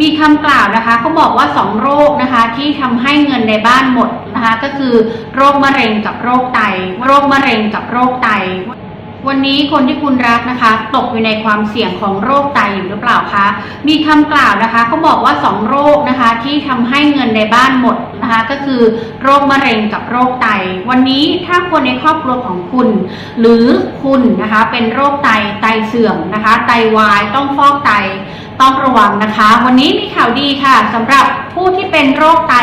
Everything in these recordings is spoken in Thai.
มีคำกล่าวนะคะเขาบอกว่าสองโรคนะคะที่ทำให้เงินในบ้านหมดนะคะก็คือโรคมะเร็งกับโรคไต โรคมะเร็งกับโรคไต วันนี้คนที่คุณรักนะคะ ตกอยู่ในความเสี่ยงของโรคไตอยู่หรือเปล่าคะมีคำกล่าวนะคะเขาบอกว่าสองโรคนะคะที่ทำให้เงินในบ้านหมดนะคะก็คือโรคมะเร็งกับโรคไต วันนี้ถ้าคนในครอบครัวของคุณ หรือคุณนะคะเป็นโรคไตไตเสื่อมนะคะ ไตวายต้องฟอกไต ต้องระวังนะคะ วันนี้มีข่าวดีค่ะสำหรับผู้ที่เป็นโรคไต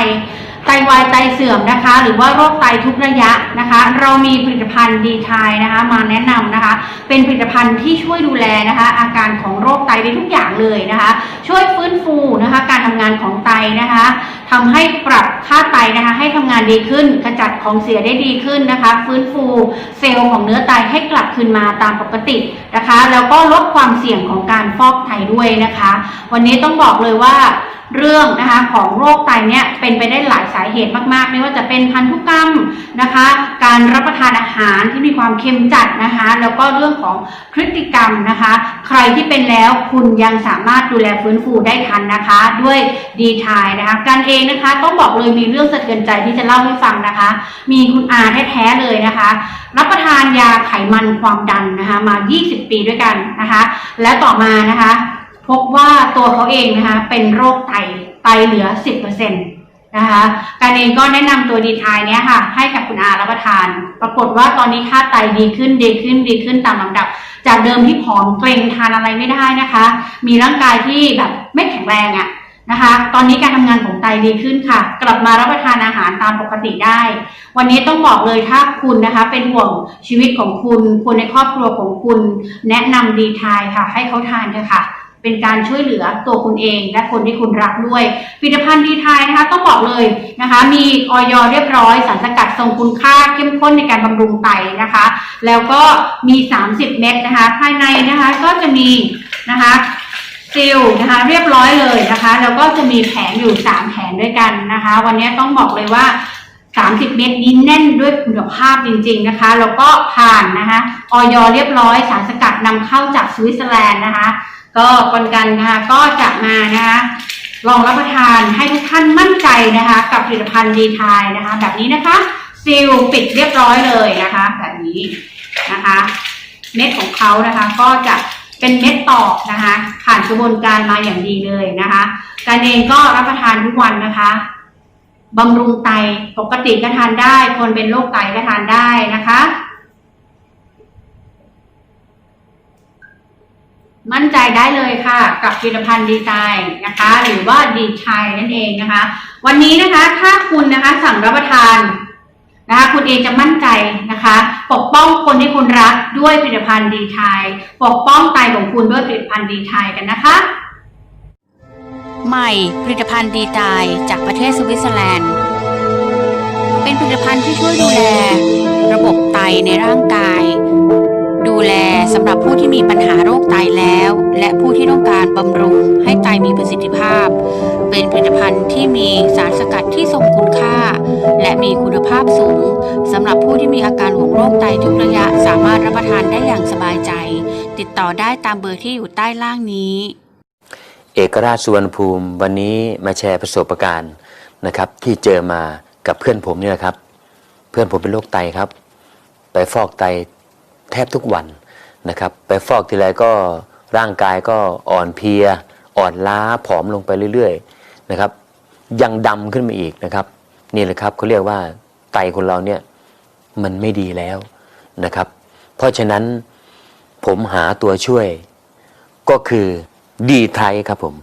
ไตวายไตเสื่อมนะคะ หรือว่าโรคไตทุกระยะนะคะ เรามีผลิตภัณฑ์ดีทายนะคะ มาแนะนำนะคะ เป็นผลิตภัณฑ์ที่ช่วยดูแลนะคะ อาการของโรคไตได้ทุกอย่างเลยนะคะ ช่วยฟื้นฟูนะคะ การทำงานของไตนะคะ ทำให้ปรับค่าไตนะคะ ให้ทำงานดีขึ้นขจัดของเสียได้ดีขึ้นนะคะ ฟื้นฟูเซลล์ของเนื้อไตให้กลับคืนมาตามปกตินะคะ แล้วก็ลดความเสี่ยงของการฟอกไตด้วยนะคะ วันนี้ต้องบอกเลยว่า เรื่องนะคะของโรคไตเนี่ยเป็นไปได้หลายสาเหตุมากๆ ไม่ว่าจะเป็นพันธุกรรมนะคะ การรับประทานอาหารที่มีความเค็มจัดนะคะ แล้วก็เรื่องของพฤติกรรมนะคะ ใครที่เป็นแล้วคุณยังสามารถดูแลฟื้นฟูได้ทันนะคะ ด้วยดีทายนะคะการเองนะคะต้องบอกเลยมีเรื่องสะเทือนใจที่จะเล่าให้ฟังนะคะ มีคุณอาแท้ๆเลยนะคะ รับประทานยาไขมันความดันนะคะมา 20 ปีด้วยกันนะคะ และต่อมานะคะ พบว่าตัวเขาเองนะคะเป็นโรคไตไตเหลือ 10%นะคะการเองก็แนะนำตัวดีทายเนี้ยค่ะ ให้กับคุณอารับประทาน ปรากฏว่าตอนนี้ค่าไตดีขึ้นดีขึ้นดีขึ้นตามลำดับ จากเดิมที่ผอมเกรงทานอะไรไม่ได้นะคะ มีร่างกายที่แบบไม่แข็งแรงอะ่ะนะคะ ตอนนี้การทำงานของไตดีขึ้นค่ะ กลับมารับประทานอาหารตามปกติได้ วันนี้ต้องบอกเลยถ้าคุณนะคะ เป็นห่วงชีวิตของคุณคนในครอบครัวของคุณ แนะนำดีทายค่ะ ให้เขาทานเถอะค่ะ เป็นการช่วยเหลือตัวคุณเอง และคนที่คุณรักด้วยผลิตภัณฑ์ดีไทยนะคะต้องบอกเลยนะคะ มีออยเรียบร้อยสารสกัดทรงคุณค่าเข้มข้นในการบำรุงไตนะคะ แล้วก็มี 30 เม็ดนะคะ ภายในนะคะก็จะมีนะคะซิลนะคะเรียบร้อยเลยนะคะ แล้วก็จะมีแผงอยู่ 3 แผงด้วยกันนะคะ วันนี้ต้องบอกเลยว่า 30 เม็ดนี้แน่นด้วยคุณภาพจริง ๆนะคะ แล้วก็ผ่านนะคะออยเรียบร้อยสารสกัดนำเข้าจากสวิตเซอร์แลนด์นะคะ ก็คนกันนะคะก็จะมานะคะลองรับประทานให้ทุกท่านมั่นใจนะคะ กับผลิตภัณฑ์ดีทายนะคะ แบบนี้นะคะซีลปิดเรียบร้อยเลยนะคะ แบบนี้นะคะ เม็ดของเขานะคะ ก็จะเป็นเม็ดตอกนะคะ ผ่านกระบวนการมาอย่างดีเลยนะคะการเองก็รับประทานทุกวันนะคะบำรุงไตปกติก็ทานได้ คนเป็นโรคไตก็ทานได้นะคะ มั่นใจได้เลยค่ะ กับผลิตภัณฑ์ดีไซน์นะคะ หรือว่าดีไทยนั่นเองนะคะ วันนี้นะคะถ้าคุณนะคะสั่งรับประทานนะคะคุณเองจะมั่นใจนะคะ ปกป้องคนที่คุณรักด้วยผลิตภัณฑ์ดีไทยปกป้องไตของคุณด้วยผลิตภัณฑ์ดีไทยกันนะคะ ใหม่ผลิตภัณฑ์ดีตายจากประเทศสวิตเซอร์แลนด์ เป็นผลิตภัณฑ์ที่ช่วยดูแล ระบบไตในร่างกาย ดูแลสำหรับผู้ที่มีปัญหาโรคไตแล้ว และผู้ที่ต้องการบำรุงให้ไตมีประสิทธิภาพ เป็นผลิตภัณฑ์ที่มีสารสกัดที่ทรงคุณค่า และมีคุณภาพสูงสำหรับผู้ที่มีอาการของโรคไตทุกระยะสามารถรับประทานได้อย่างสบายใจ ติดต่อได้ตามเบอร์ที่อยู่ใต้ล่างนี้ เอกราชสุวรรณภูมิวันนี้มาแชร์ประสบการณ์นะครับ ที่เจอมากับเพื่อนผมนี่ยนะครับ เพื่อนผมเป็นโรคไตครับ ไปฟอกไต แทบทุกวันนะครับ ไปฟอกทีไรก็ร่างกายก็อ่อนเพลีย อ่อนล้าผอมลงไปเรื่อยๆนะครับ ยังดำขึ้นมาอีกนะครับ นี่แหละครับเขาเรียกว่าไตคนเราเนี่ยมันไม่ดีแล้วนะครับ เพราะฉะนั้นผมหาตัวช่วยก็คือดีไทยครับผม